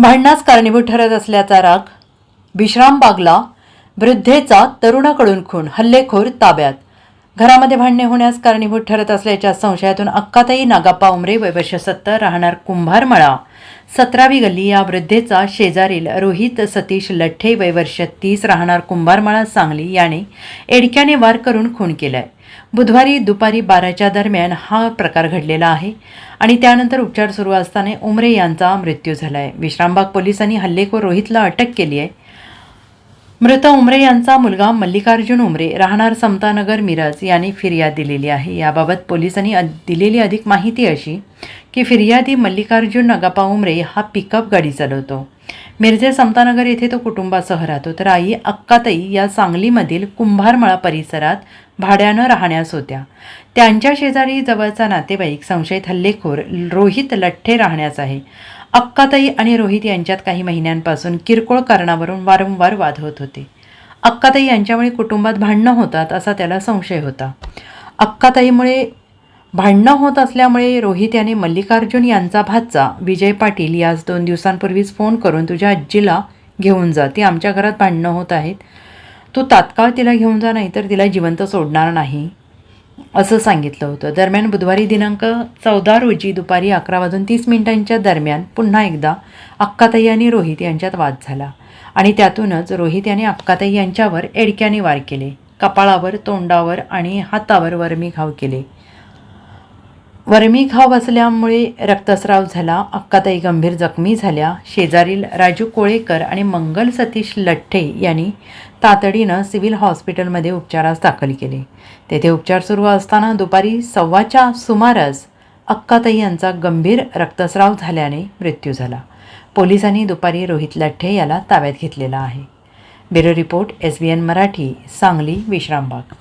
भांडणास कारणीभूत ठरत असल्याचा राग विश्रामबागला वृद्धेचा तरुणाकडून खून हल्लेखोर ताब्यात. घरामध्ये भांडणे होण्यास कारणीभूत ठरत असल्याच्या संशयातून अक्काताई नागाप्पा उमरे वयवर्ष सत्तर राहणार कुंभारमळा. सतरावी गल्ली या वृद्धेचा शेजारील रोहित सतीश लठ्ठे वयवर्ष तीस राहणार कुंभारमळा सांगली याने एडक्याने वार करून खून केलाय. बुधवारी दुपारी बाराच्या दरम्यान हा प्रकार घडलेला आहे आणि त्यानंतर उपचार सुरू असताना उमरे यांचा मृत्यू झाला आहे विश्रामबाग पोलिसांनी हल्लेखोर रोहितला अटक केली आहे. मृत उमरे यांचा मुलगा मल्लिकार्जुन उमरे राहणार समतानगर मिरज यांनी फिर्याद दिलेली आहे. याबाबत पोलिसांनी दिलेली अधिक माहिती अशी की फिर्यादी मल्लिकार्जुन नगापा उमरे हा पिकअप गाडी चालवतो. मिरजे समतानगर येथे तो कुटुंबासह राहतो. तर आई अक्काताई या सांगलीमधील कुंभारमळा परिसरात भाड्यानं राहण्यास होत्या. त्यांच्या शेजारी जवळचा नातेवाईक संशयित हल्लेखोर रोहित लठ्ठे राहण्यास आहे. अक्काताई आणि रोहित यांच्यात काही महिन्यांपासून किरकोळ कारणावरून वारंवार वाद होत होते. अक्काताई यांच्यामुळे कुटुंबात भांडणं होतात असा त्याला संशय होता. अक्काताईमुळे भांडणं होत असल्यामुळे रोहित याने मल्लिकार्जुन यांचा भाचा विजय पाटील यास दोन दिवसांपूर्वीच फोन करून तुझ्या आजीला घेऊन जा. ती आमच्या घरात भांडणं होत आहेत. तू तात्काळ तिला घेऊन जा नाही तर तिला जिवंत सोडणार नाही असं सांगितलं होतं. दरम्यान बुधवारी दिनांक चौदा रोजी दुपारी अकरा वाजून तीस मिनिटांच्या दरम्यान पुन्हा एकदा अक्काताई आणि रोहित यांच्यात वाद झाला आणि त्यातूनच रोहित याने अक्काताई यांच्यावर एडक्याने वार केले. कपाळावर तोंडावर आणि हातावर वर्मी घाव केले. वर्मी घाव बसल्यामुळे रक्तस्राव झाला. अक्काताई गंभीर जखमी झाल्या. शेजारील राजू कोळेकर आणि मंगल सतीश लठ्ठे यांनी तातडीनं सिव्हिल हॉस्पिटलमध्ये उपचारास दाखल केले. तेथे उपचार सुरू असताना दुपारी सव्वाच्या सुमारास अक्काताई यांचा गंभीर रक्तस्राव झाल्याने मृत्यू झाला. पोलिसांनी दुपारी रोहित लठ्ठे याला ताब्यात घेतलेला आहे. Bureau report S B N Marathi Sangli Vishrambag.